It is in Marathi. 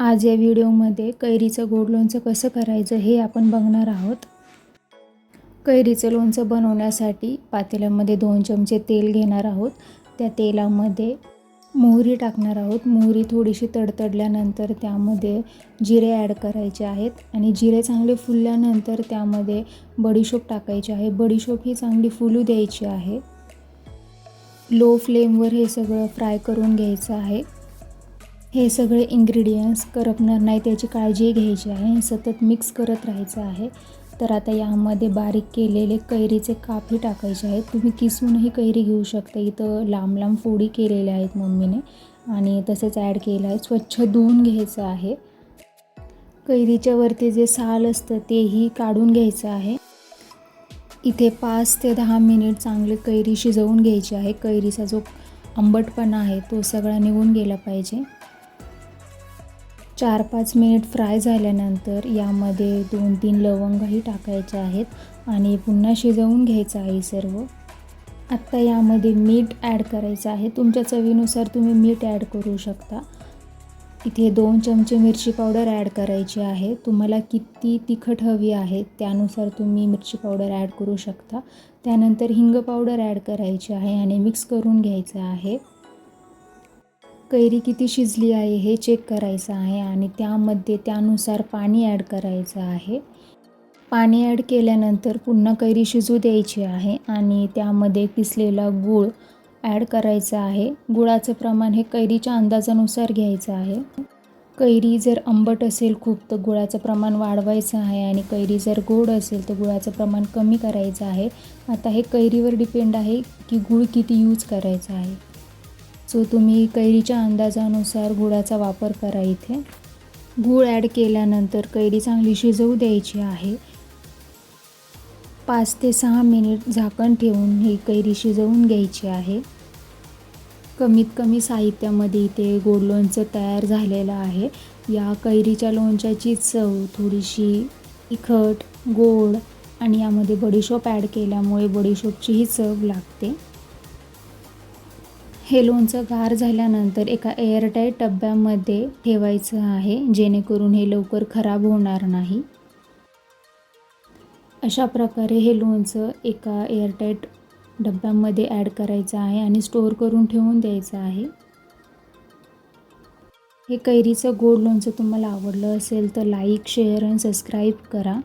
आज या व्हिडिओमध्ये कैरीचं गोड लोणचं कसं करायचं हे आपण बघणार आहोत. कैरीचं लोणचं बनवण्यासाठी पातेल्यामध्ये दोन चमचे तेल घेणार आहोत. त्या तेलामध्ये मोहरी टाकणार आहोत. मोहरी थोडीशी तडतडल्यानंतर त्यामध्ये जिरे ॲड करायचे आहेत आणि जिरे चांगले फुलल्यानंतर त्यामध्ये बडीशोप टाकायची आहे. बडीशोप ही चांगली फुलू द्यायची आहे. लो फ्लेमवर हे सगळं फ्राय करून घ्यायचं आहे. हे सगळे इन्ग्रेडियंट्स करपणार नाही त्याची काळजी घ्यायची आहे. सतत मिक्स करत राहायचं आहे. तर आता यामध्ये बारीक केलेले कैरीचे कापही टाकायचे आहेत. तुम्ही किसूनही कैरी घेऊ शकता. इथं लांब लांब फोडी केलेल्या आहेत मम्मीने. आणि तसंच ॲड केलं आहे. स्वच्छ धुवून घ्यायचं आहे. कैरीच्या वरती जे साल असतं तेही काढून घ्यायचं आहे. इथे पाच ते दहा मिनिट चांगले कैरी शिजवून घ्यायची आहे. कैरीचा जो आंबटपणा आहे तो सगळा निघून गेला पाहिजे. चार पाच मिनिट फ्राय झाल्यानंतर यामध्ये दोन तीन लवंगही टाकायचे आहेत आणि पुन्हा शिजवून घ्यायचं आहे सर्व. आत्ता यामध्ये मीठ ॲड करायचं आहे. तुमच्या चवीनुसार तुम्ही मीठ ॲड करू शकता. इथे दोन चमचे मिरची पावडर ॲड करायची आहे. तुम्हाला किती तिखट हवी आहे त्यानुसार तुम्ही मिरची पावडर ॲड करू शकता. त्यानंतर हिंग पावडर ॲड करायची आहे आणि मिक्स करून घ्यायचं आहे. कैरी किती शिजली आहे हे चेक करायचं आहे आणि त्यामध्ये त्यानुसार पाणी ॲड करायचं आहे. पाणी ॲड केल्यानंतर पुन्हा कैरी शिजू द्यायची आहे आणि त्यामध्ये किसलेला गूळ ॲड करायचा आहे. गुळाचं प्रमाण हे कैरीच्या अंदाजानुसार घ्यायचं आहे. कैरी जर आंबट असेल खूप तर गुळाचं प्रमाण वाढवायचं आहे आणि कैरी जर गोड असेल तर गुळाचं प्रमाण कमी करायचं आहे. आता हे कैरीवर डिपेंड आहे की गूळ किती यूज करायचा आहे. सो तुम्ही कैरीच्या अंदाजानुसार गुळाचा वापर करा इथे. गूळ ॲड केल्यानंतर कैरी चांगली शिजवू द्यायची आहे. पाच ते सहा मिनिट झाकण ठेवून ही कैरी शिजवून घ्यायची आहे. कमीत कमी साहित्यामध्ये इथे गोड लोणचं तयार झालेलं आहे. या कैरीच्या लोणच्याची चव थोडीशी तिखट गोड आणि यामध्ये बडीशोप ॲड केल्यामुळे बडीशोपचीही चव लागते. हे लोणचं गार झाल्यानंतर एका एअरटाईट डब्यामध्ये ठेवायचं आहे जेणेकरून हे लवकर खराब होणार नाही. अशा प्रकारे हे लोणचं एका एअरटाईट डब्यामध्ये ॲड करायचं आहे आणि स्टोअर करून ठेवून द्यायचं आहे. हे कैरीचं गोड लोणचं तुम्हाला आवडलं असेल तर लाईक शेअर आणि सबस्क्राईब करा.